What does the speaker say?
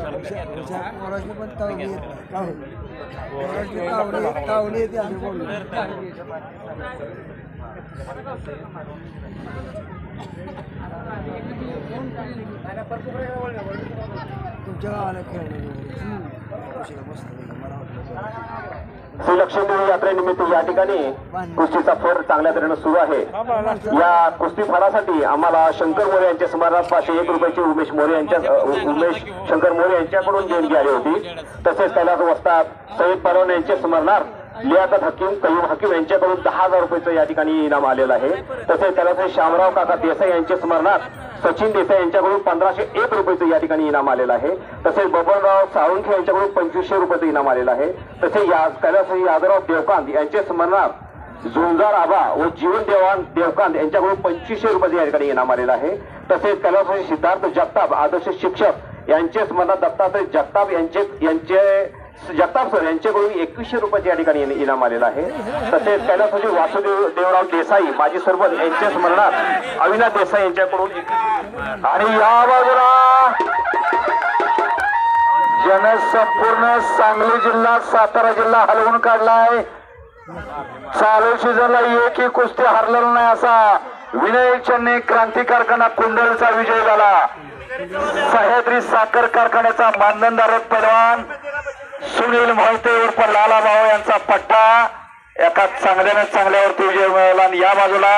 पोराची पण तावडी येत नाही. येते असं बोललो तुमच्या गावाला खेळ मला वाटलं. श्री लक्ष्मी यात्रेनिमित्त या ठिकाणी कुस्तीचा फर चांगल्या तऱ्हेनं सुरू आहे. या कुस्ती फरासाठी आम्हाला शंकर मोरे यांच्या स्मरणात पाचशे एक रुपयाची उमेश मोरे यांच्या उमेश शंकर मोरे यांच्याकडून देणगी आली होती. तसेच कैलास वस्ताद सईद परवान यांच्या स्मरणार्थ लियाकत हकीम कयूम हकीम यांच्याकडून दहा हजार रुपयाचं या ठिकाणी इनाम आलेलं आहे. तसेच त्याला शामराव काका देसाई यांच्या स्मरणार्थ सचिन देसाई यांच्याकडून पंधराशे एक रुपयाचं या ठिकाणी इनाम आलेलं आहे. तसेच बबनराव साळुंखे यांच्याकडून पंचवीसशे रुपयाचं इनाम आलेलं आहे. तसेच या कैलास यादवराव देवकांत यांचे स्मरणार्थ झुंजार आबा व जीवन देवान देवकांत यांच्याकडून पंचवीसशे रुपयेचं या ठिकाणी इनाम आलेलं आहे. तसेच कैलास सिद्धार्थ जगताप आदर्श शिक्षक यांचे स्मरणात दत्तात्रय जगताप यांचे यांचे जगताप सर यांच्याकडून एकवीसशे रुपयाचे या ठिकाणी इनाम आलेलं आहे. तसेच कैलासजी वासुदेव देवराव देसाई माजी सरपंच यांच्या स्मरणात अविनाश देसाई यांच्याकडून आणि या बाजूला ज्यानं संपूर्ण सांगली जिल्हा सातारा जिल्हा हलवून काढलाय. चालू सीझनला एकही कुस्ती हरलेला नाही असा विनय चन्ने क्रांती कारखाना कुंडलचा विजय झाला. सह्याद्री साखर कारखान्याचा मानधनधारक पैलवान सुनील मोहिते उर्फ लाला भाऊ यांचा पट्टा एका चांगल्याने चांगल्यावरती विजय मिळवला आणि या बाजूला